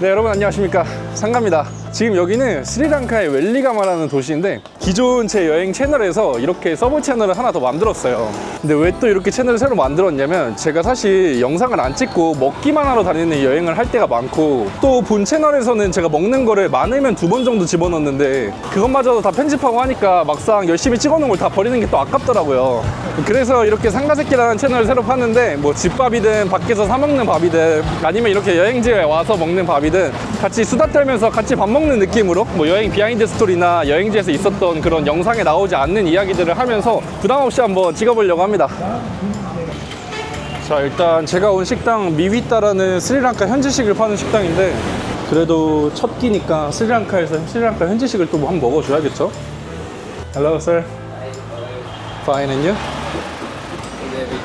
네 여러분 안녕하십니까? 상가입니다. 지금 여기는 스리랑카의 웰리가마라는 도시인데 기존 제 여행 채널에서 이렇게 서브 채널을 하나 더 만들었어요. 근데 왜 또 이렇게 채널을 새로 만들었냐면 제가 사실 영상을 안 찍고 먹기만 하러 다니는 여행을 할 때가 많고 또 본 채널에서는 제가 먹는 거를 많으면 두 번 정도 집어넣는데 그것마저도 다 편집하고 하니까 막상 열심히 찍어놓은 걸 다 버리는 게 또 아깝더라고요 그래서 이렇게 상가새끼라는 채널을 새로 팠는데 뭐 집밥이든 밖에서 사 먹는 밥이든 아니면 이렇게 여행지에 와서 먹는 밥이든 같이 수다 떨면서 같이 밥 먹는 느낌으로 뭐 여행 비하인드 스토리나 여행지에서 있었던 그런 영상에 나오지 않는 이야기들을 하면서 부담 없이 한번 찍어보려고 합니다. 자 일단 제가 온 식당 미위따라는 스리랑카 현지식을 파는 식당인데 그래도 첫 끼니까 스리랑카에서 스리랑카 현지식을 또 한번 먹어줘야겠죠? Hello sir. Fine and you?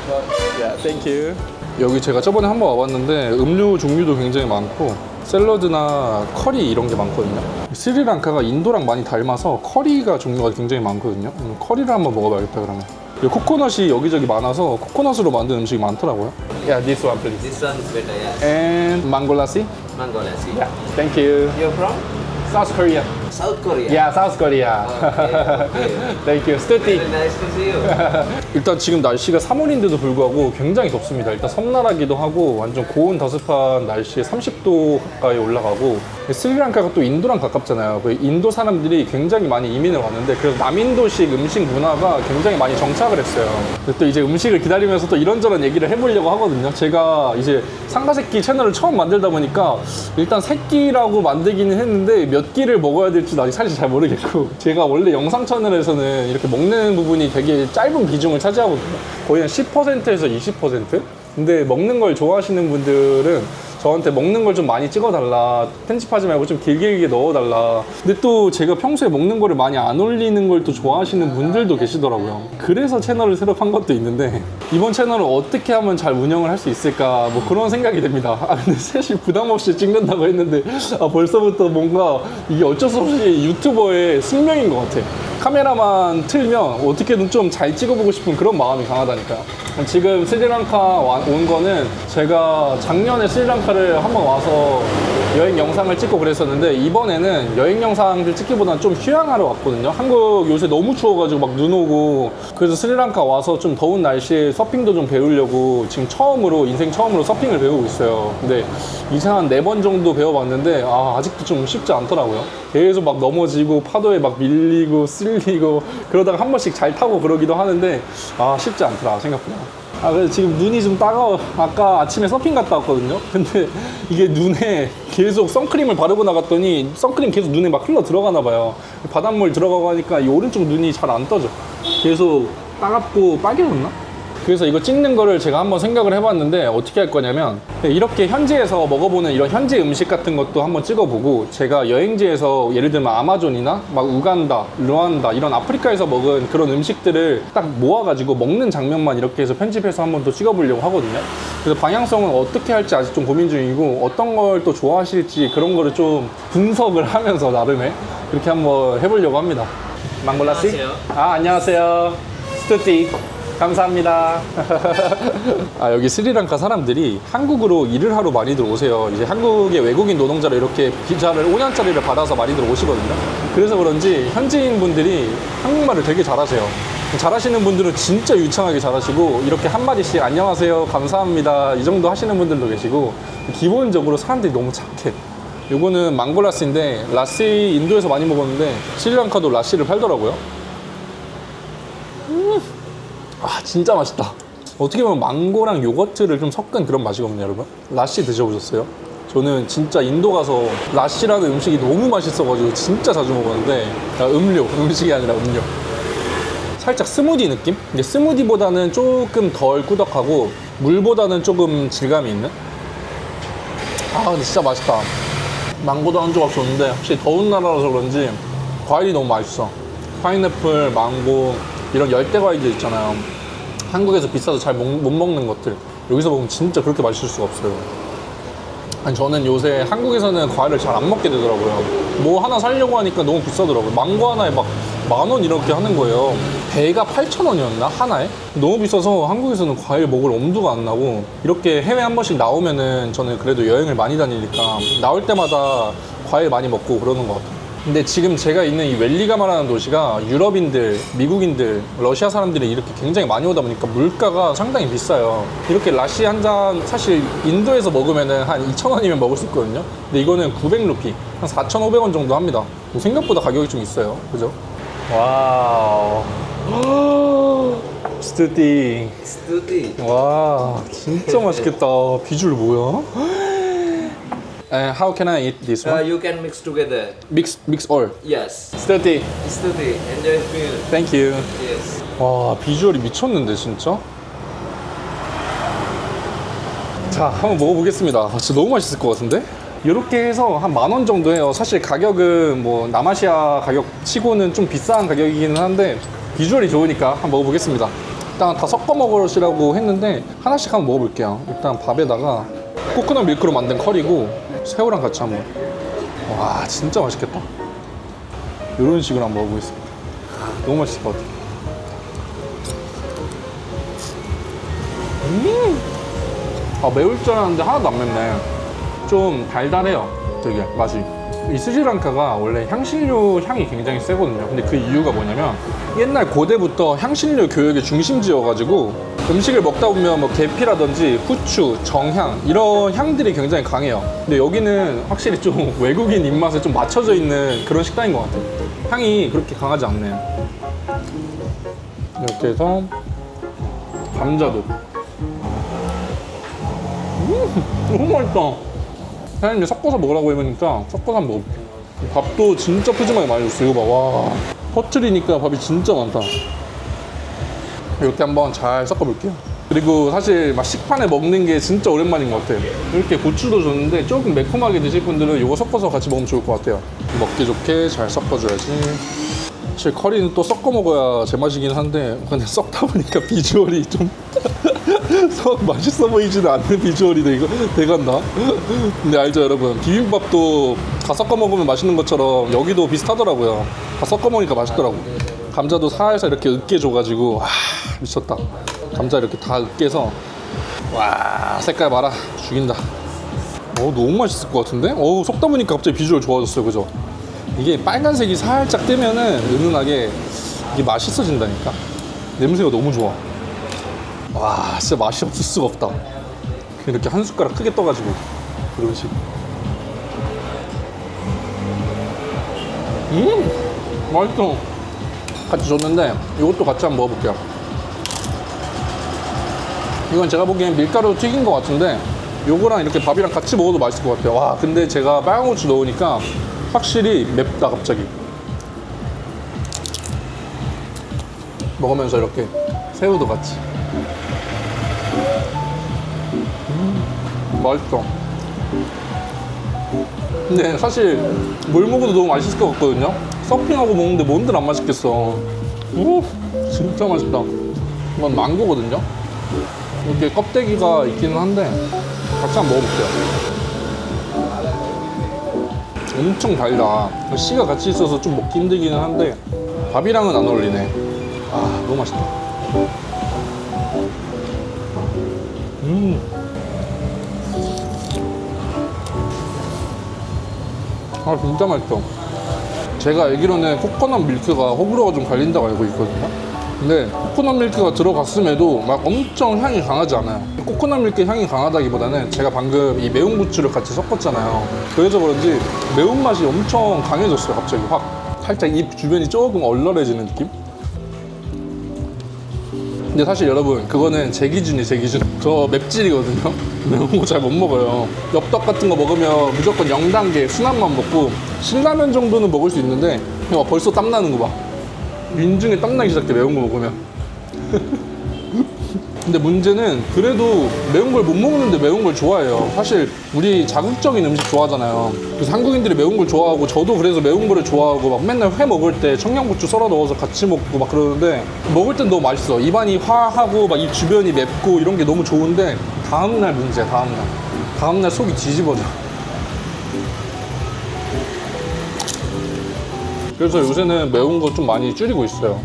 Yeah, thank you. 여기 제가 저번에 한번 와봤는데 음료 종류도 굉장히 많고 샐러드나 커리 이런 게 많거든요. 스리랑카가 인도랑 많이 닮아서 커리가 종류가 굉장히 많거든요. 음, 커리를 한번 먹어봐야겠다 그러면. 이 코코넛이 여기저기 많아서 코코넛으로 만든 음식이 많더라고요. Yeah, this one please. This one is better, yeah. And mango lassi. Mango lassi. Yeah, thank you. You're from South Korea. South Korea. Yeah, South Korea. okay. thank you. Stuti. Very nice to see you. 일단 지금 날씨가 3월인데도 불구하고 굉장히 덥습니다. 일단 섬나라기도 하고 완전 고온 다습한 날씨에 30도 가까이 올라가고 스리랑카가 또 인도랑 가깝잖아요. 그 인도 사람들이 굉장히 많이 이민을 왔는데 그래서 남인도식 음식 문화가 굉장히 많이 정착을 했어요. 근데 또 이제 음식을 기다리면서 또 이런저런 얘기를 해보려고 하거든요. 제가 이제 상가새끼 채널을 처음 만들다 보니까 일단 새끼라고 만들기는 했는데 몇 끼를 먹어야 될지 아직 사실 잘 모르겠고 제가 원래 영상 채널에서는 이렇게 먹는 부분이 되게 짧은 비중을 차지하거든요. 거의 한 10%에서 20%? 근데 먹는 걸 좋아하시는 분들은 저한테 먹는 걸 좀 많이 찍어달라. 편집하지 말고 좀 길게 길게 넣어달라. 근데 또 제가 평소에 먹는 거를 많이 안 올리는 걸 또 좋아하시는 분들도 계시더라고요. 그래서 채널을 새로 판 것도 있는데 이번 채널을 어떻게 하면 잘 운영을 할 수 있을까 뭐 그런 생각이 듭니다. 아 근데 사실 부담 없이 찍는다고 했는데 아 벌써부터 뭔가 이게 어쩔 수 없이 유튜버의 숙명인 것 같아. 카메라만 틀면 어떻게든 좀 잘 찍어보고 싶은 그런 마음이 강하다니까요. 지금 스리랑카 와- 온 거는 제가 작년에 스리랑카를 한번 와서 여행 영상을 찍고 그랬었는데 이번에는 여행 영상들 찍기보다는 좀 휴양하러 왔거든요. 한국 요새 너무 추워가지고 막 눈 오고 그래서 스리랑카 와서 좀 더운 날씨에 서핑도 좀 배우려고 지금 처음으로 인생 처음으로 서핑을 배우고 있어요. 근데 이제 한 네 번 정도 배워봤는데 아, 아직도 좀 쉽지 않더라고요. 계속 막 넘어지고 파도에 막 밀리고 쓸리고 그러다가 한 번씩 잘 타고 그러기도 하는데 아 쉽지 않더라 생각보다. 아, 그래서 지금 눈이 좀 따가워. 아까 아침에 서핑 갔다 왔거든요. 근데 이게 눈에 계속 선크림을 바르고 나갔더니 선크림 계속 눈에 막 흘러 들어가나 봐요. 바닷물 들어가고 하니까 이 오른쪽 눈이 잘 안 떠져. 계속 따갑고 빨개졌나? 그래서 이거 찍는 거를 제가 한번 생각을 해봤는데 어떻게 할 거냐면 이렇게 현지에서 먹어보는 이런 현지 음식 같은 것도 한번 찍어보고 제가 여행지에서 예를 들면 아마존이나 막 우간다, 르완다 이런 아프리카에서 먹은 그런 음식들을 딱 모아가지고 먹는 장면만 이렇게 해서 편집해서 한번 또 찍어보려고 하거든요. 그래서 방향성은 어떻게 할지 아직 좀 고민 중이고 어떤 걸 또 좋아하실지 그런 거를 좀 분석을 하면서 나름의 그렇게 한번 해보려고 합니다. 망골라씨? 안녕하세요. 아 안녕하세요. 스투티. 감사합니다. 아, 여기 스리랑카 사람들이 한국으로 일을 하러 많이들 오세요. 이제 한국의 외국인 노동자로 이렇게 비자를 5년짜리를 받아서 많이들 오시거든요. 그래서 그런지 현지인 분들이 한국말을 되게 잘하세요. 잘하시는 분들은 진짜 유창하게 잘하시고 이렇게 한마디씩 안녕하세요, 감사합니다 이 정도 하시는 분들도 계시고 기본적으로 사람들이 너무 착해. 요거는 망골라시인데 라시 인도에서 많이 먹었는데 스리랑카도 라시를 팔더라고요. 아 진짜 맛있다. 어떻게 보면 망고랑 요거트를 좀 섞은 그런 맛이거든요 여러분. 라시 드셔보셨어요? 저는 진짜 인도 가서 라시라는 음식이 너무 맛있어가지고 진짜 자주 먹었는데 아, 음료. 음식이 아니라 음료. 살짝 스무디 느낌? 근데 스무디보다는 조금 덜 꾸덕하고 물보다는 조금 질감이 있는? 아 근데 진짜 맛있다. 망고도 한 조각 줬는데 확실히 더운 나라라서 그런지 과일이 너무 맛있어. 파인애플, 망고 이런 열대 과일들 있잖아요 한국에서 비싸서 잘 못 먹는 것들 여기서 먹으면 진짜 그렇게 맛있을 수가 없어요 아니 저는 요새 한국에서는 과일을 잘 안 먹게 되더라고요 뭐 하나 사려고 하니까 너무 비싸더라고요 망고 하나에 막 만 원 이렇게 하는 거예요 배가 8,000원이었나? 하나에? 너무 비싸서 한국에서는 과일 먹을 엄두가 안 나고 이렇게 해외 한 번씩 나오면은 저는 그래도 여행을 많이 다니니까 나올 때마다 과일 많이 먹고 그러는 것 같아요. 근데 지금 제가 있는 이 웰리가마라는 도시가 유럽인들, 미국인들, 러시아 사람들이 이렇게 굉장히 많이 오다 보니까 물가가 상당히 비싸요. 이렇게 라시 한 잔 사실 인도에서 먹으면은 한 2,000원이면 먹을 수 있거든요. 근데 이거는 900루피, 한 4,500원 정도 합니다. 뭐 생각보다 가격이 좀 있어요. 그죠? 와우. 스투디. Stuti. 와, 진짜 맛있겠다. 비주얼 뭐야? And how can I eat this Uh, one? you can mix together. Mix, mix all. Yes. 스투디. Stuti. Enjoy meal. Thank you. Yes. 와 비주얼이 미쳤는데 진짜 자 한번 먹어보겠습니다 아, 진짜 너무 맛있을 것 같은데 이렇게 해서 한 만 원 정도 해요 사실 가격은 뭐 남아시아 가격 치고는 좀 비싼 가격이기는 한데 비주얼이 좋으니까 한번 먹어보겠습니다 일단 다 섞어 먹으시라고 했는데 하나씩 한번 먹어볼게요 일단 밥에다가 코코넛 밀크로 만든 커리고 새우랑 같이 한번. 와 진짜 맛있겠다. 이런 식으로 한번 먹어보겠습니다. 너무 맛있을 것 같아요. 아 매울 줄 알았는데 하나도 안 맵네. 좀 달달해요 되게 맛이 이 스리랑카가 원래 향신료 향이 굉장히 세거든요. 근데 그 이유가 뭐냐면 옛날 고대부터 향신료 교역의 중심지여가지고 음식을 먹다 보면 뭐 계피라든지 후추, 정향 이런 향들이 굉장히 강해요. 근데 여기는 확실히 좀 외국인 입맛에 좀 맞춰져 있는 그런 식당인 것 같아요. 향이 그렇게 강하지 않네요. 이렇게 해서 감자도. 너무 맛있다. 사장님이 섞어서 먹으라고 해보니까 섞어서 한번 먹을게. 밥도 진짜 푸짐하게 많이 줬어. 이거 봐. 와. 퍼틀이니까 밥이 진짜 많다. 이렇게 한번 잘 섞어볼게요. 그리고 사실 막 식판에 먹는 게 진짜 오랜만인 것 같아요. 이렇게 고추도 줬는데 조금 매콤하게 드실 분들은 이거 섞어서 같이 먹으면 좋을 것 같아요. 먹기 좋게 잘 섞어줘야지. 사실 커리는 또 섞어 먹어야 제맛이긴 한데 근데 섞다 보니까 비주얼이 좀썩 맛있어 보이지는 않는 비주얼이 돼 이거 돼간다. 근데 알죠 여러분 비빔밥도 다 섞어 먹으면 맛있는 것처럼 여기도 비슷하더라고요. 다 섞어 먹으니까 맛있더라고. 감자도 살살 이렇게 으깨 줘가지고 아 미쳤다. 감자 이렇게 다 으깨서 와 색깔 봐라 죽인다. 어 너무 맛있을 것 같은데? 어 섞다 보니까 갑자기 비주얼 좋아졌어요 그죠? 이게 빨간색이 살짝 뜨면은 은은하게 이게 맛있어진다니까. 냄새가 너무 좋아. 와 진짜 맛이 없을 수가 없다. 이렇게 한 숟가락 크게 떠가지고 그런 식. 음! 맛있어. 같이 줬는데 이것도 같이 한번 먹어볼게요. 이건 제가 보기엔 밀가루 튀긴 것 같은데 요거랑 이렇게 밥이랑 같이 먹어도 맛있을 것 같아요. 와 근데 제가 빨간 고추 넣으니까 확실히 맵다 갑자기. 먹으면서 이렇게 새우도 같이 맛있어. 근데 사실 뭘 먹어도 너무 맛있을 것 같거든요. 서핑하고 먹는데 뭔들 안 맛있겠어. 오, 진짜 맛있다. 이건 망고거든요. 이렇게 껍데기가 있기는 한데 같이 한번 먹어볼게요. 엄청 달다. 씨가 같이 있어서 좀 먹기 힘들기는 한데 밥이랑은 안 어울리네. 아, 너무 맛있다. 음. 아 진짜 맛있어. 제가 알기로는 코코넛 밀크가 호불호가 좀 갈린다고 알고 있거든요. 근데 코코넛 밀크가 들어갔음에도 막 엄청 향이 강하지 않아요. 코코넛 밀크 향이 강하다기보다는 제가 방금 이 매운 고추를 같이 섞었잖아요. 그래서 그런지 매운맛이 엄청 강해졌어요 갑자기 확. 살짝 입 주변이 조금 얼얼해지는 느낌? 근데 사실 여러분 그거는 제 기준이 제 기준. 저 맵찔이거든요. 매운 거 잘 못 먹어요. 엽떡 같은 거 먹으면 무조건 0단계 순한만 먹고 신라면 정도는 먹을 수 있는데 야, 벌써 땀나는 거봐. 민중에 땀나기 시작해 매운 거 먹으면 근데 문제는 그래도 매운 걸 못 먹는데 매운 걸 좋아해요. 사실 우리 자극적인 음식 좋아하잖아요. 그래서 한국인들이 매운 걸 좋아하고 저도 그래서 매운 거를 좋아하고 막 맨날 회 먹을 때 청양고추 썰어 넣어서 같이 먹고 막 그러는데 먹을 땐 너무 맛있어. 입안이 화하고 막 입 주변이 맵고 이런 게 너무 좋은데 다음날 문제야 다음날. 다음날 속이 뒤집어져. 그래서 요새는 매운 거 좀 많이 줄이고 있어요.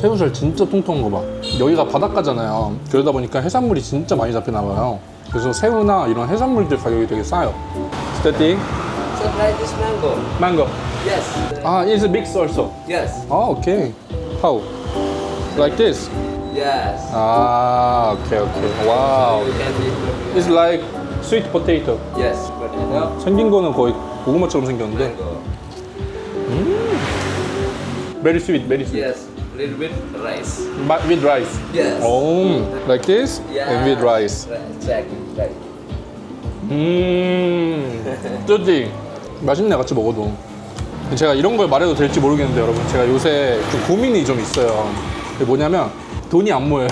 새우살 진짜 통통한 거 봐. 여기가 바닷가잖아요. 그러다 보니까 해산물이 진짜 많이 잡히나 봐요. 그래서 새우나 이런 해산물들 가격이 되게 싸요. 스테티, So try this mango. 망고. Yes. 아, it's mixed also. Yes. 아, 오케이. How? Like this? Yes. 아, 오케이, 오케이. 와우. You can eat It's like sweet potato. Yes. Potato. 생긴 거는 거의 고구마처럼 생겼는데 Mango. very sweet, very sweet. Yes. Little bit rice. But with rice. Yes. Oh, like this and with rice. Right. Exactly. Right. 음, 뚜지 맛있네 같이 먹어도. 제가 이런 걸 말해도 될지 모르겠는데 여러분 제가 요새 좀 고민이 좀 있어요. 뭐냐면 돈이 안 모여요.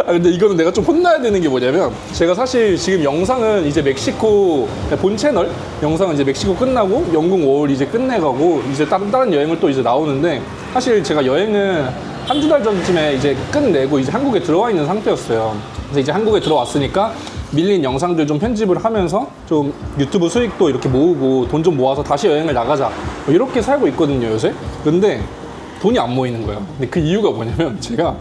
아 근데 이거는 내가 좀 혼나야 되는 게 뭐냐면 제가 사실 지금 영상은 이제 멕시코 본 채널 영상은 이제 멕시코 끝나고 영국 월 이제 끝내가고 이제 다른 다른 여행을 또 이제 나오는데 사실 제가 여행은 한 두 달 전쯤에 이제 끝내고 이제 한국에 들어와 있는 상태였어요. 그래서 이제 한국에 들어왔으니까 밀린 영상들 좀 편집을 하면서 좀 유튜브 수익도 이렇게 모으고 돈 좀 모아서 다시 여행을 나가자 뭐 이렇게 살고 있거든요 요새. 근데 돈이 안 모이는 거예요. 근데 그 이유가 뭐냐면 제가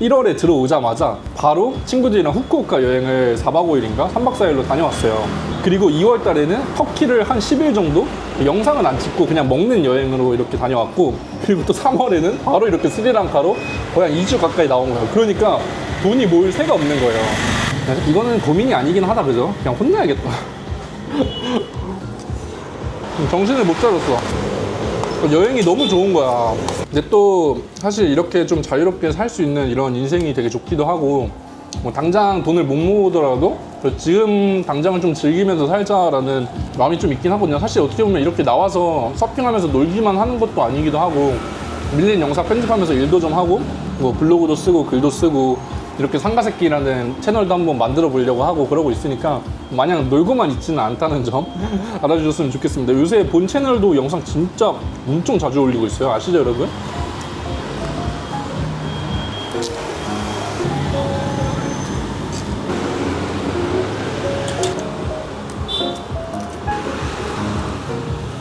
1월에 들어오자마자 바로 친구들이랑 후쿠오카 여행을 4박 5일인가 3박 4일로 다녀왔어요. 그리고 2월 달에는 터키를 한 10일 정도 영상은 안 찍고 그냥 먹는 여행으로 이렇게 다녀왔고 그리고 또 3월에는 바로 이렇게 스리랑카로 거의 한 2주 가까이 나온 거예요. 그러니까 돈이 모일 새가 없는 거예요. 이거는 고민이 아니긴 하다 그죠? 그냥 혼내야겠다. 정신을 못 차렸어. 여행이 너무 좋은 거야. 근데 또 사실 이렇게 좀 자유롭게 살 수 있는 이런 인생이 되게 좋기도 하고 뭐 당장 돈을 못 모으더라도 지금 당장은 좀 즐기면서 살자라는 마음이 좀 있긴 하거든요. 사실 어떻게 보면 이렇게 나와서 서핑하면서 놀기만 하는 것도 아니기도 하고 밀린 영상 편집하면서 일도 좀 하고 뭐 블로그도 쓰고 글도 쓰고 이렇게 상가새끼라는 채널도 한번 만들어 보려고 하고 그러고 있으니까 마냥 놀고만 있지는 않다는 점 알아주셨으면 좋겠습니다. 요새 본 채널도 영상 진짜 엄청 자주 올리고 있어요. 아시죠, 여러분?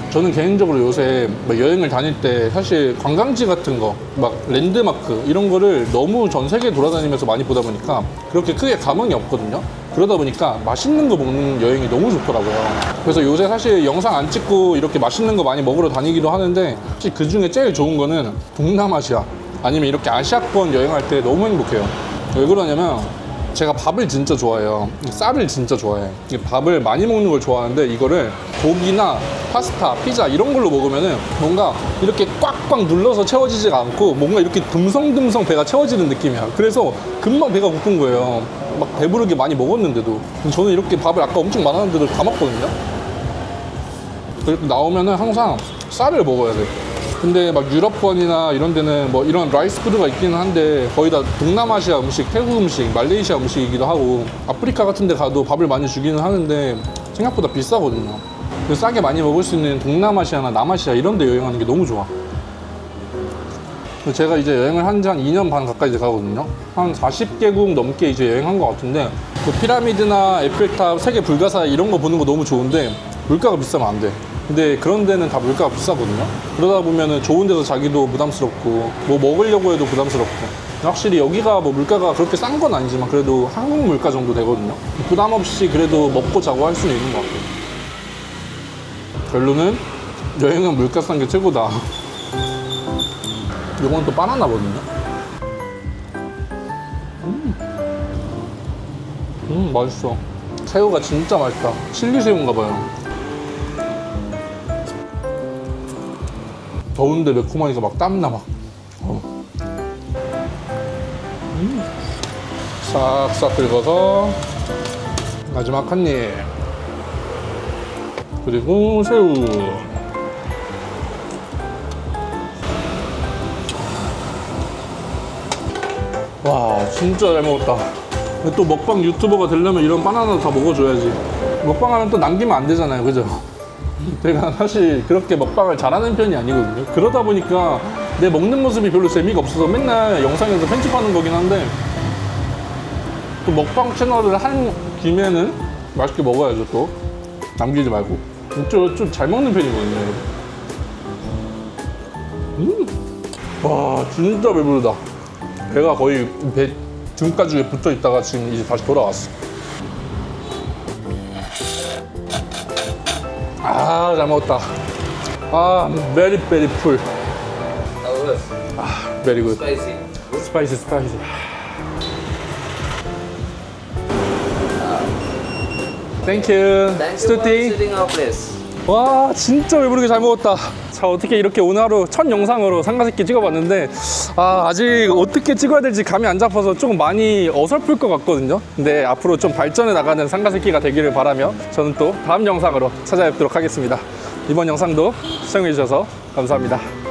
저는 개인적으로 요새 뭐 여행을 다닐 때 사실 관광지 같은 거, 막 랜드마크 이런 거를 너무 전 세계 돌아다니면서 많이 보다 보니까 그렇게 크게 감흥이 없거든요. 그러다 보니까 맛있는 거 먹는 여행이 너무 좋더라고요. 그래서 요새 사실 영상 안 찍고 이렇게 맛있는 거 많이 먹으러 다니기도 하는데 사실 그 중에 제일 좋은 거는 동남아시아 아니면 이렇게 아시아권 여행할 때 너무 행복해요. 왜 그러냐면 제가 밥을 진짜 좋아해요. 쌀을 진짜 좋아해. 밥을 많이 먹는 걸 좋아하는데 이거를 고기나 파스타, 피자 이런 걸로 먹으면은 뭔가 이렇게 꽉꽉 눌러서 채워지지가 않고 뭔가 이렇게 듬성듬성 배가 채워지는 느낌이야. 그래서 금방 배가 고픈 거예요. 막 배부르게 많이 먹었는데도. 저는 이렇게 밥을 아까 엄청 많았는데도 다 먹거든요. 나오면은 항상 쌀을 먹어야 돼. 근데 막 유럽권이나 이런 데는 뭐 이런 라이스 푸드가 있기는 한데 거의 다 동남아시아 음식, 태국 음식, 말레이시아 음식이기도 하고 아프리카 같은 데 가도 밥을 많이 주기는 하는데 생각보다 비싸거든요. 싸게 많이 먹을 수 있는 동남아시아나 남아시아 이런 데 여행하는 게 너무 좋아. 제가 이제 여행을 한 지 한 2년 반 가까이 돼 가거든요. 한 40개국 넘게 이제 여행한 것 같은데 그 피라미드나 에펠탑, 세계 불가사의 이런 거 보는 거 너무 좋은데 물가가 비싸면 안 돼. 근데 그런 데는 다 물가가 비싸거든요. 그러다 보면은 좋은 데서 자기도 부담스럽고 뭐 먹으려고 해도 부담스럽고 확실히 여기가 뭐 물가가 그렇게 싼 건 아니지만 그래도 한국 물가 정도 되거든요. 부담 없이 그래도 먹고 자고 할 수는 있는 것 같아요. 결론은 여행은 물가 싼 게 최고다. 이건 또 바나나거든요. 음, 음 맛있어. 새우가 진짜 맛있다. 칠리 새우인가 봐요. 더운데 매콤하니까 막 땀나 막. 어. 음. 싹싹 긁어서 마지막 한 입. 그리고 새우. 와 진짜 잘 먹었다 또 먹방 유튜버가 되려면 이런 바나나 다 먹어줘야지 먹방하면 또 남기면 안 되잖아요 그죠? 제가 사실 그렇게 먹방을 잘하는 편이 아니거든요. 그러다 보니까 내 먹는 모습이 별로 재미가 없어서 맨날 영상에서 편집하는 거긴 한데 또 먹방 채널을 한 김에는 맛있게 먹어야죠 또. 남기지 말고. 좀잘 먹는 편이거든요 음! 와 진짜 배부르다. 배가 거의 배 등가죽에 붙어 있다가 지금 이제 다시 돌아왔어 아 잘 먹었다 아 베리 베리 풀 How was? 베리 굿 Spicy. Good. 스파이시 스파이시 땡큐 Thank you for 스투티 visiting our place. 와 진짜 배부르게 잘 먹었다. 자 어떻게 이렇게 오늘 하루 첫 영상으로 상가새끼 찍어봤는데 아 아직 어떻게 찍어야 될지 감이 안 잡아서 조금 많이 어설플 것 같거든요. 근데 앞으로 좀 발전해 나가는 상가새끼가 되기를 바라며 저는 또 다음 영상으로 찾아뵙도록 하겠습니다. 이번 영상도 시청해 주셔서 감사합니다